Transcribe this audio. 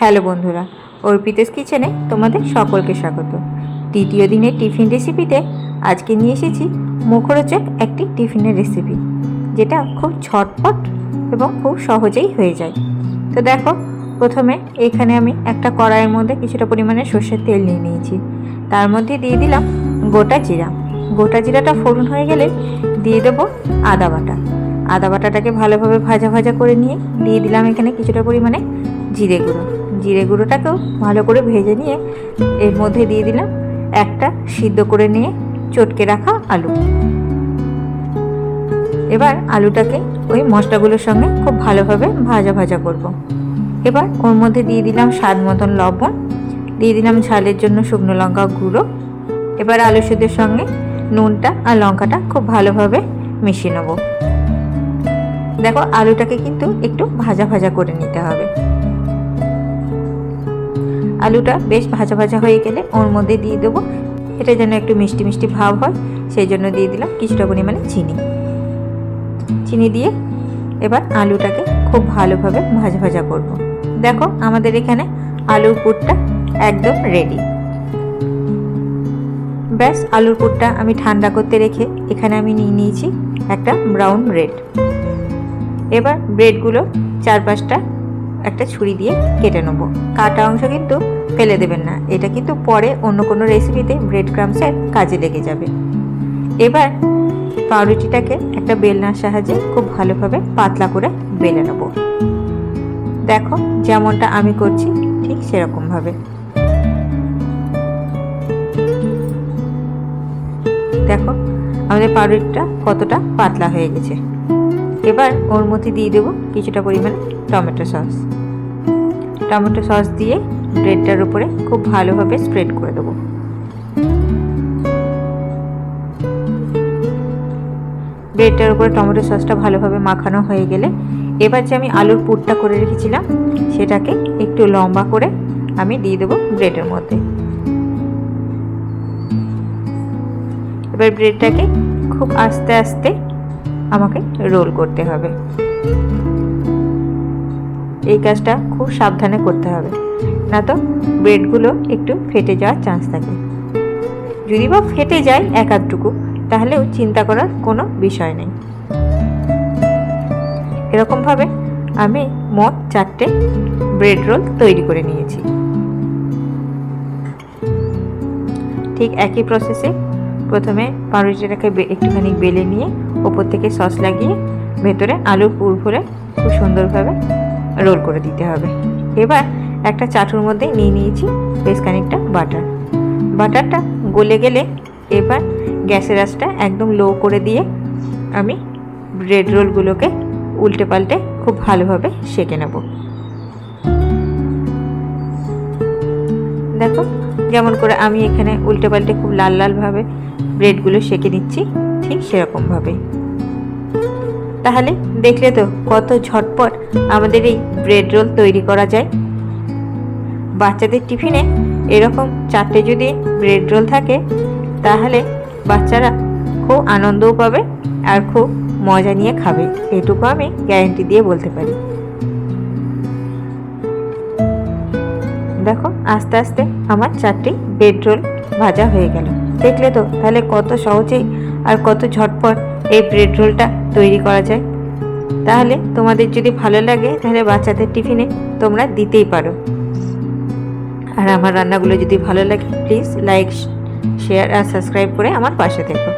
Hello বন্ধুরা অর্পিতাস কিচেনে তোমাদের সকলকে স্বাগত। দ্বিতীয় দিনের টিফিন রেসিপিতে আজকে নিয়ে এসেছি মুখরোচক একটি টিফিনের রেসিপি যেটা খুব ছটপট এবং খুব সহজেই হয়ে যায়। তো দেখো, প্রথমে এখানে আমি একটা কড়াইয়ের মধ্যে কিছুটা পরিমাণে সর্ষের তেল নিয়ে নিয়েছি। তার মধ্যে দিয়ে দিলাম গোটা জিরা। গোটা জিরাটা ফোড়ন হয়ে গেলে দিয়ে দেবো আদা বাটা। আদা বাটাটাকে ভালোভাবে ভাজা ভাজা করে নিয়ে দিয়ে দিলাম এখানে কিছুটা পরিমাণে জিরে গুঁড়ো। জিরে গুঁড়োটাকেও ভালো করে ভেজে নিয়ে এর মধ্যে দিয়ে দিলাম একটা সিদ্ধ করে নিয়ে চটকে রাখা আলু। এবার আলুটাকে ওই মশলাগুলোর সঙ্গে খুব ভালোভাবে ভাজা ভাজা করব। এবার ওর মধ্যে দিয়ে দিলাম স্বাদ মতন লবণ, দিয়ে দিলাম ঝালের জন্য শুকনো লঙ্কা গুঁড়ো। এবার আলু সিদ্ধের সঙ্গে নুনটা আর লঙ্কাটা খুব ভালোভাবে মিশিয়ে নেব। দেখো আলুটাকে কিন্তু একটু ভাজা ভাজা করে নিতে হবে। আলুটা বেশ ভাজা ভাজা হয়ে গেলে ওর মধ্যে দিয়ে দেবো। এটা যেন একটু মিষ্টি মিষ্টি ভাব হয়, সেই জন্য দিয়ে দিলাম কিছুটা পরিমাণে চিনি। চিনি দিয়ে এবার আলুটাকে খুব ভালোভাবে ভাজা ভাজা করব। দেখো আমাদের এখানে আলুর পুরটা একদম রেডি ব্যাস, আলুর পুরটা আমি ঠান্ডা করতে রেখে এখানে আমি নিয়ে নিয়েছি একটা ব্রাউন ব্রেড এবার ব্রেডগুলো চার পাঁচটা একটা ছুরি দিয়ে কেটে নেব। কাটা অংশ কিন্তু ফেলে দেবেন না। এটা কিন্তু পরে অন্য কোনো রেসিপিতে ব্রেড ক্রামসের কাজে লেগে যাবে। এবার পাউরুটিটাকে একটা বেলনার সাহায্যে খুব ভালোভাবে পাতলা করে বেলে নেব। দেখো যেমনটা আমি করছি ঠিক সেরকমভাবে। দেখো আমাদের পাউরুটিটা কতটা পাতলা হয়ে গেছে। এবার ওর মধ্যে দিয়ে দেবো কিছুটা পরিমাণে টমেটো সস। টমেটো সস দিয়ে ব্রেডটার উপরে খুব ভালোভাবে স্প্রেড করে দেবো। ব্রেডটার উপরে টমেটো সসটা ভালোভাবে মাখানো হয়ে গেলে এবার যে আমি আলুর পুরটা করে রেখেছিলাম, সেটাকে একটু লম্বা করে আমি দিয়ে দেবো ব্রেডের মধ্যে। এবার ব্রেডটাকে খুব আস্তে আস্তে আমাকে রোল করতে হবে। এই কাজটা খুব সাবধানে করতে হবে। না তো ব্রেডগুলো একটু ফেটে যাওয়ার চান্স থাকে। যদি বা ফেটে যায় এক আধটুকু তাহলেও চিন্তা করার কোনো বিষয় নেই। এরকমভাবে আমি মোট চারটে ব্রেড রোল তৈরি করে নিয়েছি। ঠিক একই প্রসেসে প্রথমে পাউরুটিটাকে একটুখানি বেলে নিয়ে ওপর থেকে সস লাগিয়ে ভেতরে আলুর পুর ভরে খুব সুন্দরভাবে রোল করে দিতে হবে। এবার একটা চাটুর মধ্যে নিয়ে নিয়েছি বেশ খানিকটা বাটার। বাটারটা গলে গেলে এবার গ্যাসের আঁচটা একদম লো করে দিয়ে আমি ব্রেড রোলগুলোকে উল্টে পাল্টে খুব ভালোভাবে সেঁকে নেব। দেখো, যেমন করে আমি এখানে উল্টে পাল্টে খুব লাল লালভাবে ব্রেডগুলো সেঁকে নিচ্ছি, ঠিক সেরকমভাবে তাহলে দেখলে তো কত ঝটপট আমাদের এই ব্রেড রোল তৈরি করা যায়। বাচ্চাদের টিফিনে এরকম চারটে যদি ব্রেড রোল থাকে, তাহলে বাচ্চারা খুব আনন্দও পাবে আর খুব মজা নিয়ে খাবে। এটুকু আমি গ্যারেন্টি দিয়ে বলতে পারি। দেখো, আস্তে আস্তে আমার চারটি ব্রেড রোল ভাজা হয়ে গেল। দেখলে তো, তাহলে কত সহজেই আর কত ঝটপট এই ব্রেড রোলটা তৈরি করা যায়। তাহলে তোমাদের যদি ভালো লাগে, তাহলে বাচ্চাদের টিফিনে তোমরা দিতেই পারো। আর আমার রান্নাগুলো যদি ভালো লাগে প্লিজ লাইক শেয়ার আর সাবস্ক্রাইব করে আমার পাশে থেকো।